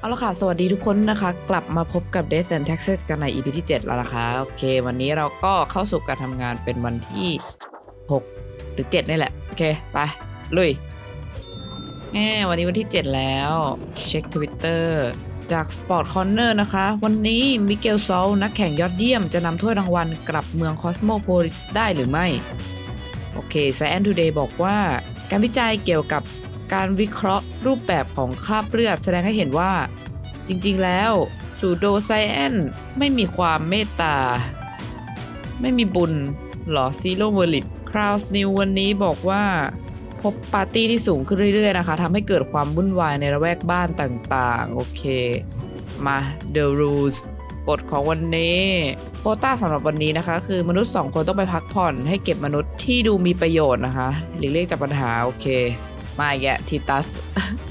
เอาละค่ะ สวัสดีทุกคนนะคะ กลับมาพบกับ Death and Taxes กันใน EP ที่ 7 แล้วนะคะ โอเค วันนี้เราก็เข้าสู่การทำงานเป็นวันที่ 6 หรือ 7 นี่แหละ โอเค ไป ลุยแง่วันนี้วันที่ 7 แล้ว เช็ค Twitter จาก Sport Corner นะคะ วันนี้มิเกลซอลนักแข่งยอดเยี่ยมจะนำถ้วยรางวัลกลับเมืองคอสโมโพลิสได้หรือไม่ โอเค Science Today บอกว่า การวิจัยเกี่ยวกับ การวิเคราะห์รูปแบบของคราบเลือดแสดงให้เห็นว่า จริงๆแล้วสูโดไซแอนไม่มีความเมตตา ไม่มีบุญหรอซีโร่เวอร์ลิตคราวส์นิววันนี้บอกว่าพบปาร์ตี้ที่สูงขึ้นเรื่อยๆนะคะทำให้เกิดความวุ่นวายในระแวกบ้านต่างๆ โอเค มา The Rules กฎของวันนี้โคต้าสำหรับวันนี้นะคะ คือมนุษย์ 2 คนต้องไปพักผ่อนให้เก็บมนุษย์ที่ดูมีประโยชน์นะคะ หลีกเลี่ยงจากปัญหา โอเค มาอีกแกทิตัส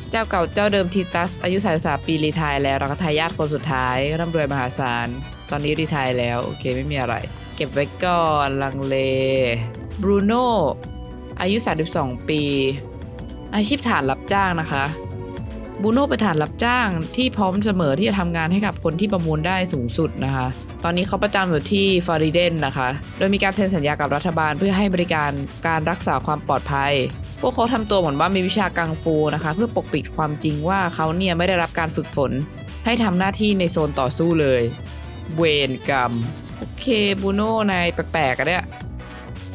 เจ้าเก่าเจ้าเดิมทิตัส อายุ33ปีรีไทายแล้วแล้วก็ทายาทคนสุดท้ายร่ำรวยมหาศาล ตอนนี้รีไทายแล้ว โอเคไม่มีอะไร เก็บไว้ก่อนลังเลบรูโน่อายุ32ปี อาชีพฐานรับจ้างนะคะ บูโน่เป็นฐานรับจ้างที่พร้อมเสมอที่จะทำงานให้กับคนที่ประมูลได้สูงสุดนะคะ ตอนนี้เขาประจำอยู่ที่ฟลอริเดนนะคะ โดยมีการเซ็นสัญญากับรัฐบาลเพื่อให้บริการการรักษาความปลอดภัย พวกเขาทำตัวเหมือนว่ามีวิชากังฟูนะคะ เพื่อปกปิดความจริงว่าเขาเนี่ยไม่ได้รับการฝึกฝน ให้ทำหน้าที่ในโซนต่อสู้เลย เวนกรรม โอเคบูโน่นายแปลกๆกันเนี่ย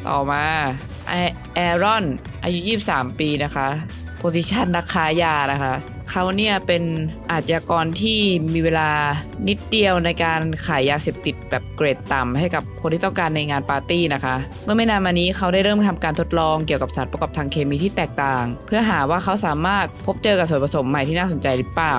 ต่อมาแอแอรอนอายุ 23 ปีนะคะโพซิชันนักค้ายานะคะ เขาเนี่ยเป็นอาชญากรที่มีเวลานิดเดียวในการขายยาเสพติดแบบเกรดต่ำให้กับคนที่ต้องการในงานปาร์ตี้นะคะ เมื่อไม่นานมานี้เขาได้เริ่มทำการทดลองเกี่ยวกับสารประกอบทางเคมีที่แตกต่าง เพื่อหาว่าเขาสามารถพบเจอกับส่วนผสมใหม่ที่น่าสนใจหรือเปล่า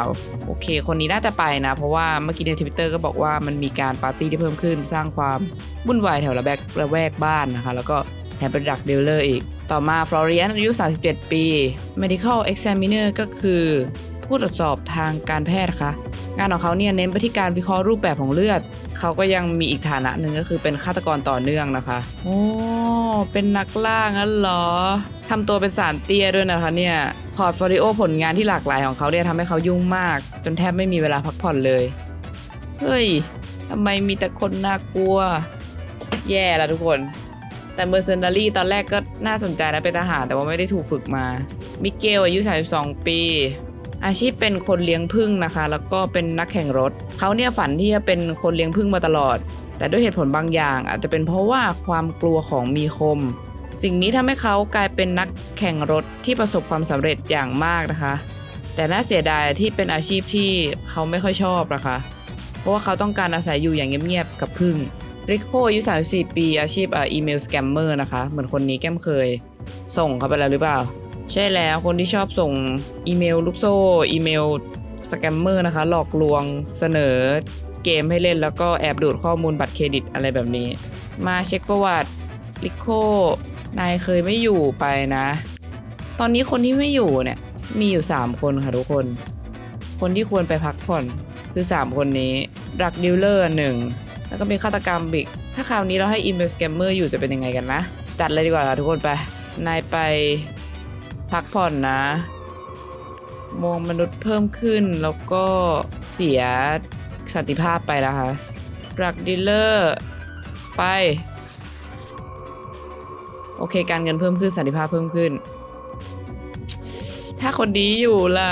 โอเค คนนี้น่าจะไปนะ เพราะว่าเมื่อกี้ในทวิตเตอร์ก็บอกว่ามันมีการปาร์ตี้ที่เพิ่มขึ้น สร้างความวุ่นวายแถวระแวกระแวกบ้านนะคะ แล้วก็แถมเป็นดักเดลเลอร์อีก ต่อมาฟลอเรียนอายุ 37 ปี medical examiner ก็คือ ผู้ตรวจสอบทางการแพทย์คะงานของเขาเนี่ยเน้นไปที่การวิเคราะห์รูปแบบของเลือด เขาก็ยังมีอีกฐานะหนึ่งก็คือเป็นฆาตกรต่อเนื่องนะคะโอ้เป็นนักล่างั้นเหรอทำตัวเป็นสารเตี้ยด้วยนะคะเนี่ยพอร์ตโฟลิโอผลงานที่หลากหลายของเขาเนี่ยทำให้เขายุ่งมาก จนแทบไม่มีเวลาพักผ่อนเลยเฮ้ยทำไมมีแต่คนน่ากลัว แย่ละทุกคน แต่เมอร์เซนดารี่ตอนแรกก็น่าสนใจนะเป็นทหารแต่ว่าไม่ได้ถูกฝึกมา มิเกลอายุ 32 ปี อาชีพเป็นคนเลี้ยงผึ้งนะคะ แล้วก็เป็นนักแข่งรถ เขาเนี่ยฝันที่จะเป็นคนเลี้ยงผึ้งมาตลอด แต่ด้วยเหตุผลบางอย่าง อาจจะเป็นเพราะว่าความกลัวของมีคม สิ่งนี้ทำให้เขากลายเป็นนักแข่งรถที่ประสบความสำเร็จอย่างมากนะคะ แต่น่าเสียดายที่เป็นอาชีพที่เขาไม่ค่อยชอบนะคะ เพราะว่าเขาต้องการอาศัยอยู่อย่างเงียบๆกับผึ้งริโคอายุ34ปีอาชีพอีเมลสแกมเมอร์นะคะ เหมือนคนนี้แก้มเคย ส่งเขาไปแล้วหรือเปล่า ใช่แล้วคนที่ชอบส่งอีเมลลูกโซ่อีเมลสแกมเมอร์นะคะ หลอกลวงเสนอเกมให้เล่นแล้วก็แอบดูดข้อมูลบัตรเครดิตอะไรแบบนี้ มาเช็คประวัติริโคนายเคยไม่อยู่ไปนะ ตอนนี้คนที่ไม่อยู่เนี่ย มีอยู่ 3 คนค่ะทุกคน คนที่ควรไปพักผ่อนคือ 3 คนนี้ดักดิลเลอร์หนึ่งแล้วก็มีฆาตกรรมบิก ถ้าคราวนี้เราให้อีเมลสแกมเมอร์อยู่จะเป็นยังไงกันนะ จัดเลยดีกว่าค่ะทุกคนไป นายไป พักผ่อนนะ มองมนุษย์เพิ่มขึ้นแล้วก็เสียสันติภาพไปแล้วค่ะรักดีลเลอร์ ไป โอเคการเงินเพิ่มขึ้นสันติภาพเพิ่มขึ้น ถ้าคนนี้อยู่ล่ะ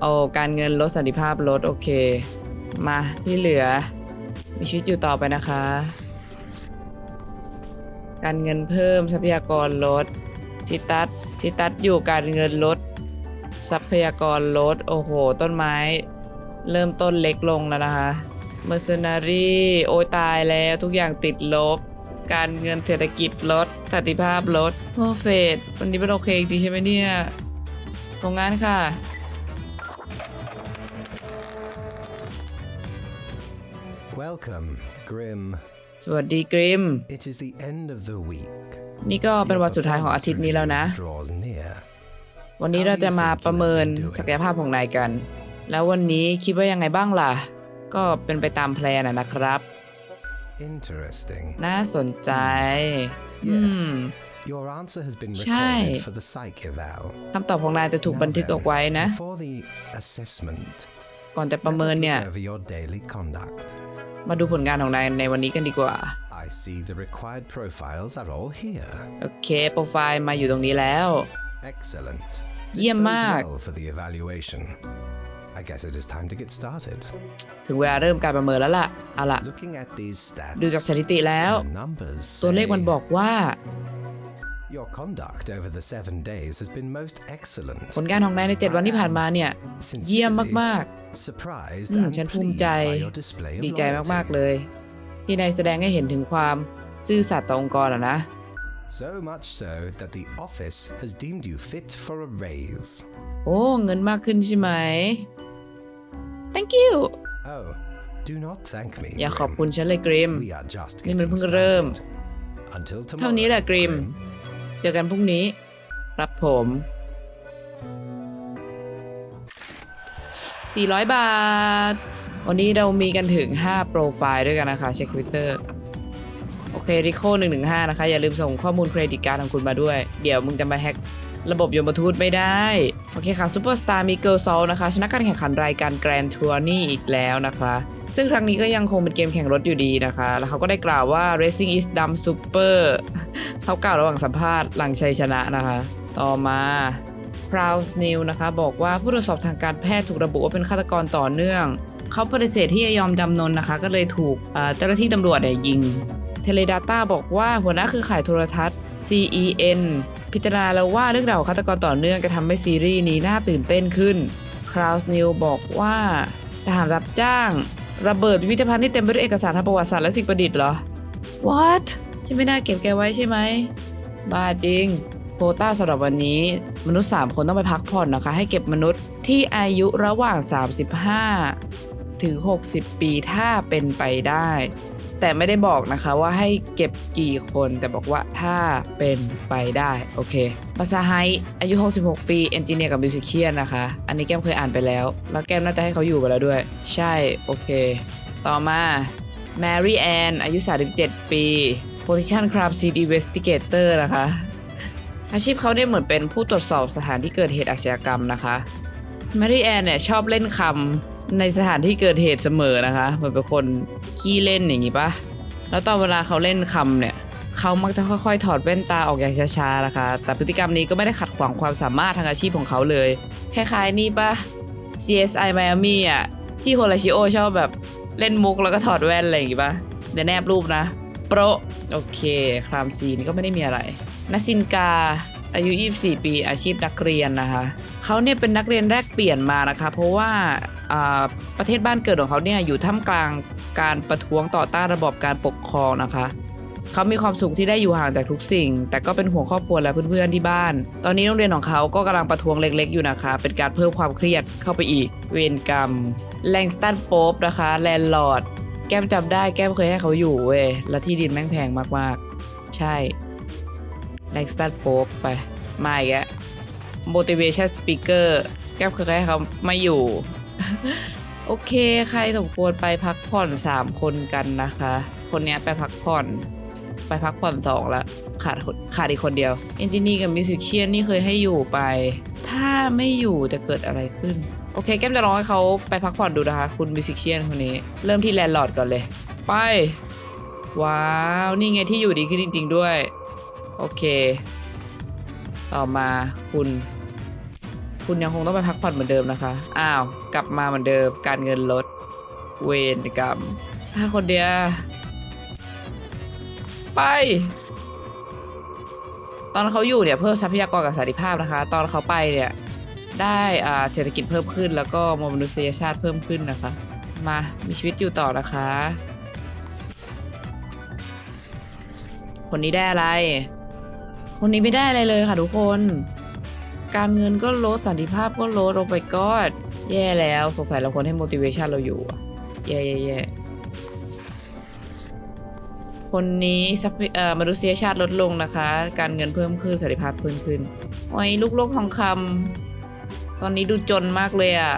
โอ้การเงินลดสันติภาพลดโอเค มาที่เหลือ มีชีวิตอยู่ต่อไปนะคะ การเงินเพิ่มทรัพยากรลดซิตัสซิตัสอยู่การเงินลด ทรัพยากรลด โอ้โห ต้นไม้ เริ่มต้นเล็กลงแล้วนะคะเมอร์เซนารีโอ้ตายแล้วทุกอย่างติดลบ การเงินเศรษฐกิจลดสันติภาพลดโอเฟดวันนี้เป็นโอเคจริงใช่ไหมเนี่ยตรงงานค่ะ Welcome, Grim. สวัสดีกริม It is the end of the week. นี่ก็เป็นวันสุดท้ายของอาทิตย์นี้แล้วนะ Draws near. วันนี้เราจะมาประเมินศักยภาพของนายกัน แล้ววันนี้คิดว่ายังไงบ้างล่ะ ก็เป็นไปตามแพลนนะนะครับ Interesting. น่าสนใจ อื Yes. ม Your answer has been ใช่ recorded for the psych eval. คำตอบของนายจะถูก Now บันทึก then, เอาไว้นะ Before the assessment, ก่อนจะประ let เมิน us เนี่ย look over your daily conduct. มาดูผลงานของนายในวันนี้กันดีกว่า I see the required profiles are all here. โอเค โปรไฟล์มาอยู่ตรงนี้แล้ว Excellent. This เยี่ยม bodes มาก well for the evaluation. I guess it is time to get started. ถึงเวลาเริ่มการประเมินแล้วล่ะเอาล่ะ Looking at these stats, ดูจากสถิติแล้ว the numbers ตัวเลขมัน say บอกว่า your conduct over the seven days has been most excellent. ผลงานของนายใน 7 วันที่ผ่านมาเนี่ย เยี่ยม Sincerely มาก surprised อืม and ฉันภูมิ pleased ใจ by your display of ๆดีใจมากๆ loyalty. เลย ที่นายแสดงให้เห็นถึงความซื่อสัตย์ต่อองค์กรอะนะ So much so that the office has deemed you fit for a raise. โอ้เงินมากขึ้นใช่ไหม thank you Oh, do not thank me. อย่าขอบ Grim. คุณฉันเลยกริม We are just นี่มัน getting เพิ่งเริ่ม started. Until เท่านี้ tomorrow. แหละกริม Grim. เจอกันพรุ่งนี้ รับผม 400 บาท วันนี้เรามีกันถึง 5 โปรไฟล์ด้วยกันนะคะ เช็คทวิตเตอร์โอเคริโค115 นะคะ อย่าลืมส่งข้อมูลเครดิตการ์ดของคุณมาด้วย เดี๋ยวมึงจะมาแฮกระบบยมทูตไม่ได้ โอเคค่ะซูเปอร์สตาร์มีเกิลซอลนะคะ ชนะการแข่งขันรายการแกรนทัวร์นี่อีกแล้วนะคะ ซึ่งครั้งนี้ก็ยังคงเป็นเกมแข่งรถอยู่ดีนะคะ แล้วเขาก็ได้กล่าวว่า Racing is dumb super เขากล่าวระหว่างสัมภาษณ์หลังชัยชนะนะคะ ต่อมา Proud New นะคะบอกว่าผู้ตรวจสอบทางการแพทย์ถูกระบุว่าเป็นฆาตกรต่อเนื่อง เขาปฏิเสธที่จะยอมจำนนนะคะ ก็เลยถูกเจ้าหน้าที่ตำรวจเนี่ยยิง Teledata บอกว่าหัวหน้าคือข่ายโทรทัศน์ CEN พิจารณาแล้วว่าเรื่องราวของฆาตกรต่อเนื่องจะทำให้ซีรีส์นี้น่าตื่นเต้นขึ้น Cloud New บอกว่าทหารรับจ้าง ระเบิดพิพิธภัณฑ์ที่เต็มไปด้วยเอกสารทางประวัติศาสตร์และสิ่งประดิษฐ์เหรอ What ฉันไม่น่าเก็บแกไว้ใช่ไหมบ้าจริง โควต้าสำหรับวันนี้ มนุษย์ 3 คนต้องไปพักผ่อนนะคะ ให้เก็บมนุษย์ที่อายุระหว่าง 35 ถึง 60 ปีถ้าเป็นไปได้ แต่ไม่ได้บอกนะคะว่าให้เก็บกี่คนแต่บอกว่าถ้าเป็นไปได้โอเคภาษาไฮอายุ 66 ปีเอนจิเนียร์กับมิวสิคเชียนนะคะ อันนี้แก้มเคยอ่านไปแล้ว แล้วแก้มน่าจะให้เขาอยู่ไปแล้วด้วย ใช่โอเค ต่อมา Mary Ann อายุ 37 ปี Position Crime Scene Investigator นะคะ อาชีพเขาเนี่ยเหมือนเป็นผู้ตรวจสอบสถานที่เกิดเหตุอาชญากรรมนะคะแมรี่แอนเนี่ยชอบเล่นคำในสถานที่เกิดเหตุเสมอนะคะเหมือนเป็นคนขี้เล่นอย่างงี้ปะแล้วตอนเวลาเขาเล่นคำเนี่ยเขามักจะค่อยๆ ถอดแว่นตาออกอย่างช้าๆนะคะ แต่พฤติกรรมนี้ก็ไม่ได้ขัดขวางความสามารถทางอาชีพของเขาเลย คล้ายๆนี่ปะ CSI Miami อะ ที่โฮราชิโอชอบแบบเล่นมุกแล้วก็ถอดแว่นอะไรอย่างงี้ปะเดี๋ยวแนบรูปนะ โปรโอเค ครามซีนก็ไม่ได้มีอะไร นัสินกา อายุ 24 ปี อาชีพนักเรียนนะคะเขาเนี่ยเป็นนักเรียนแรกเปลี่ยนมานะคะ เพราะว่าประเทศบ้านเกิดของเขาเนี่ยอยู่ท่ามกลางการประท้วงต่อต้านระบบการปกครองนะคะเขามีความสุขที่ได้อยู่ห่างจากทุกสิ่ง แต่ก็เป็นห่วงครอบครัวและเพื่อนๆที่บ้าน ตอนนี้โรงเรียนของเขาก็กำลังประท้วงเล็ก ๆ อยู่นะคะ เป็นการเพิ่มความเครียดเข้าไปอีก เวรกรรม แลงสตันโป๊ปนะคะ แลนด์ลอร์ด แก้มจำได้ แก้มเคยให้เขาอยู่เว้ย และที่ดินแม่งแพงมากๆ ใช่ แลงสตันโป๊ปไป มาอีกแล้ว motivation speaker แก้มเคยให้เขาไม่อยู่ โอเค ใครสมควรไปพักผ่อน3คนกันนะคะ คนเนี้ยไปพักผ่อน ไปพักผ่อนสองละขาดขาดอีกคนเดียวเอนจิเนียร์กับมิวสิ c เชียนนี่เคยให้อยู่ไป ถ้าไม่อยู่จะเกิดอะไรขึ้น โอเค แก้มจะลองให้เขาไปพักผ่อนดูนะคะ คุณมิวสิ c เชียนคนนี้ เริ่มที่แลนด์ลอร์ดก่อนเลย ไป ว้าว นี่ไงที่อยู่ดีขึ้นจริง ๆ ด้วย โอเค ต่อมาคุณ คุณยังคงต้องไปพักผ่อนเหมือนเดิมนะคะ อ้าว กลับมาเหมือนเดิม การเงินลด เวรกรรมถ้าคนเดียว ไป ตอนเขาอยู่เนี่ย เพิ่มทรัพยากรกับสันติภาพนะคะ ตอนเขาไปเนี่ย ได้อ่าเศรษฐกิจเพิ่มขึ้น แล้วก็มวลมนุษยชาติเพิ่มขึ้นนะคะ มา มีชีวิตอยู่ต่อนะคะคนนี้ได้อะไร คนนี้ไม่ได้อะไรเลยค่ะทุกคน การเงินก็ลดสันติภาพก็ลดลงไปก็แย่แล้วสงสัยเราควรให้ motivation เราอยู่แย่แย่แย่คนนี้ทรัพยเอ่อมนุษยชาติลดลงนะคะ การเงินเพิ่มขึ้นสันติภาพเพิ่มขึ้นโอ้ยลูกโลกทองคำตอนนี้ดูจนมากเลยอะ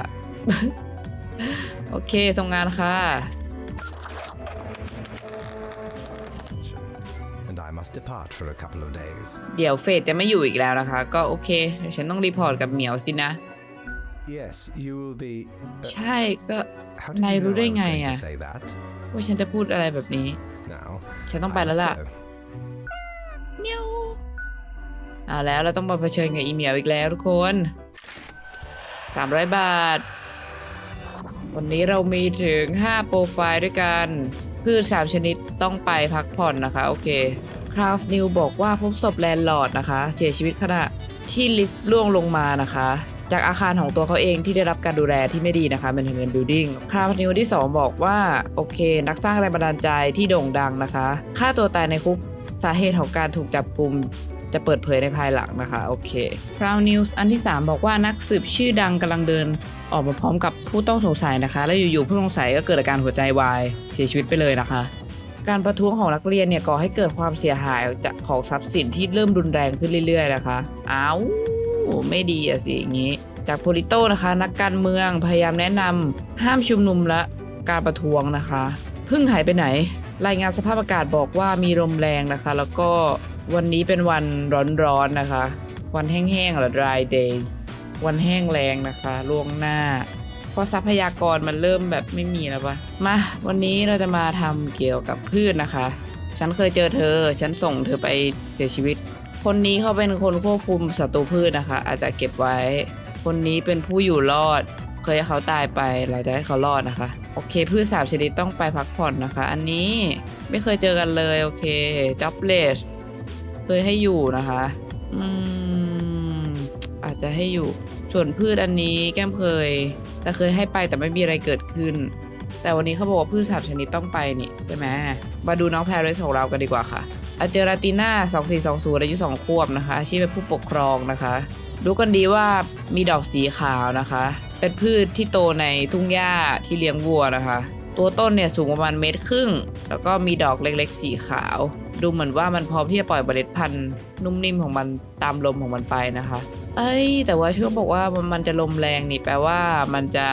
โอเคส่งงานค่ะ depart for a couple of days. เดี๋ยวเฟดจะไม่อยู่อีกแล้วนะคะ ก็โอเคเดี๋ยวฉันต้องรีพอร์ตกับเหมียวสินะ Yes, you will be. ใช่ก็ How did นาย you รู้ know ได้ I was ไง going อะ to say that? ว่าฉันจะพูดอะไรแบบนี้ Now, ฉันต้องไป I แล้ว must ล่ะ go. เมียวอ่าแล้วเราต้องมาเผชิญกับอีเหมียวอีกแล้วทุกคนสามร้อยบาท วันนี้เรามีถึง 5 โปรไฟล์ด้วยกันพืช3ชนิดต้องไปพักผ่อนนะคะ โอเค คราวนิวบอกว่าพบศพแลนด์ลอร์ดนะคะ เสียชีวิตขณะที่ลิฟต์ล่วงลงมานะคะ จากอาคารของตัวเขาเองที่ได้รับการดูแลที่ไม่ดีนะคะเป็นเงินบิลดิ้งคราวนิวที่ 2 บอกว่า โอเค นักสร้างแรงบันดาลใจที่โด่งดังนะคะฆ่าตัวตายในคุกสาเหตุของการถูกจับกลุ่มจะเปิดเผยในภายหลังนะคะ โอเค Crown News อันที่ 3 บอกว่านักสืบชื่อดังกำลังเดิน ออกมาพร้อมกับผู้ต้องสงสัยนะคะ แล้วอยู่ๆผู้ต้องสัยก็เกิดอาการหัวใจวาย เสียชีวิตไปเลยนะคะ การประท้วงของนักเรียนเนี่ยก่อให้เกิดความเสียหายจากของทรัพย์สินที่เริ่มรุนแรงขึ้นเรื่อย ๆ นะคะ อ้าว ไม่ดีอะสิอย่างนี้ จากโพลิโตนะคะ นักการเมืองพยายามแนะนำห้ามชุมนุมและการประท้วงนะคะเพิ่งหายไปไหน รายงานสภาพอากาศบอกว่ามีลมแรงนะคะ แล้วก็วันนี้เป็นวันร้อนๆนะคะ วันแห้งๆหรือ dry days วันแห้งแรงนะคะล่วงหน้า ราะทรัพยากรมันเริ่มแบบไม่มีแล้วปะมา วันนี้เราจะมาทำเกี่ยวกับพืชนะคะ ฉันเคยเจอเธอ ฉันส่งเธอไปเสียชีวิต คนนี้เขาเป็นคนควบคุมศัตรูพืชนะคะ อาจจะเก็บไว้ คนนี้เป็นผู้อยู่รอด เคยให้เขาตายไปเราจะให้เขารอดนะคะ โอเค พืชสามชนิดต้องไปพักผ่อนนะคะ อันนี้ไม่เคยเจอกันเลยโอเค jobless เคยให้อยู่นะคะอืมอาจจะให้อยู่ส่วนพืชอันนี้แก้มเคย แต่เคยให้ไปแต่ไม่มีอะไรเกิดขึ้น แต่วันนี้เขาบอกว่าพืชสามชนิดต้องไปนี่ใช่ไหมมาดูน้องแพรเรสของเรากันดีกว่าค่ะอาเจราติน่า2420 อายุ 2 ขวบนะคะ อาชีพเป็นผู้ปกครองนะคะ รู้กันดีว่ามีดอกสีขาวนะคะ เป็นพืชที่โตในทุ่งหญ้าที่เลี้ยงวัวนะคะ ตัวต้นเนี่ยสูงประมาณเมตรครึ่ง แล้วก็มีดอกเล็กๆ สีขาว ดูเหมือนว่ามันพร้อมที่จะปล่อยเมล็ดพันธุ์นุ่มนิ่มของมันตามลมของมันไปนะคะ เอ้ย แต่ว่าชื่อบอกว่ามันมันจะลมแรงนี่แปลว่ามันจะ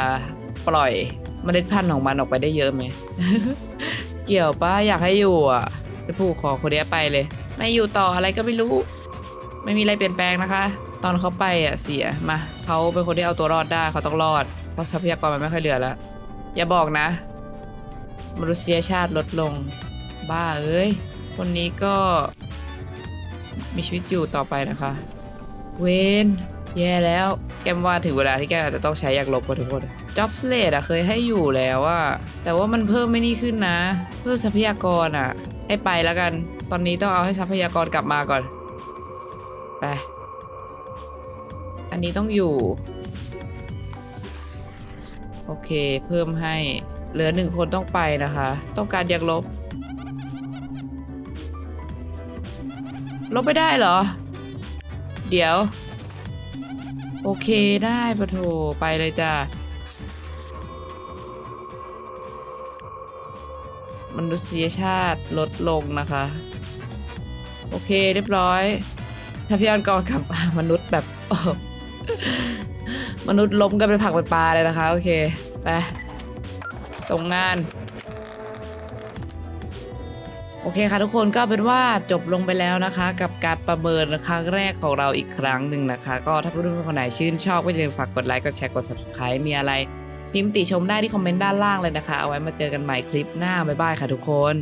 ปล่อยเมล็ดพันธุ์ของมันออกไปได้เยอะไหม เกี่ยวปะอยากให้อยู่อะไปผูกคอคนเนี้ยไปเลย ไม่อยู่ต่ออะไรก็ไม่รู้ ไม่มีอะไรเปลี่ยนแปลงนะคะ ตอนเขาไปอะเสียมาเขาเป็นคนที่เอาตัวรอดได้เขาต้องรอด เพราะทรัพยากรมันไม่ค่อยเหลือแล้ว อย่าบอกนะ มนุษยชาติลดลง บ้าเอ้ย คนนี้ก็มีชีวิตอยู่ต่อไปนะคะ เวนแย่แล้ว แกมว่าถึงเวลาที่แกอาจจะต้องใช้ยากลบกันทุกคนจ็อบสเลดอะเคยให้อยู่แล้วอะแต่ว่ามันเพิ่มไม่นี่ขึ้นนะ เพิ่มทรัพยากรอะให้ไปแล้วกัน ตอนนี้ต้องเอาให้ทรัพยากรกลับมาก่อน ไป อันนี้ต้องอยู่ โอเค เพิ่มให้ เหลือหนึ่งคนต้องไปนะคะ ต้องการยากลบ ลบไม่ได้เหรอ เดี๋ยว โอเคได้ปะโถไปเลยจ้ะมนุษยชาติลดลงนะคะ โอเคเรียบร้อยทรัพยากรกับมนุษย์แบบมนุษย์ล้มกันเป็นผักเป็นปลาเลยนะคะ โอเค ไปตรงงาน โอเคค่ะทุกคนก็เป็นว่าจบลงไปแล้วนะคะ กับการประเมินครั้งแรกของเราอีกครั้งหนึ่งนะคะ ก็ถ้าเพื่อนๆคนไหนชื่นชอบก็อย่าลืมฝากกดไลค์กดแชร์กด subscribe มีอะไรพิมพ์ติชมได้ที่คอมเมนต์ด้านล่างเลยนะคะ เอาไว้มาเจอกันใหม่คลิปหน้าบ๊ายบายค่ะทุกคน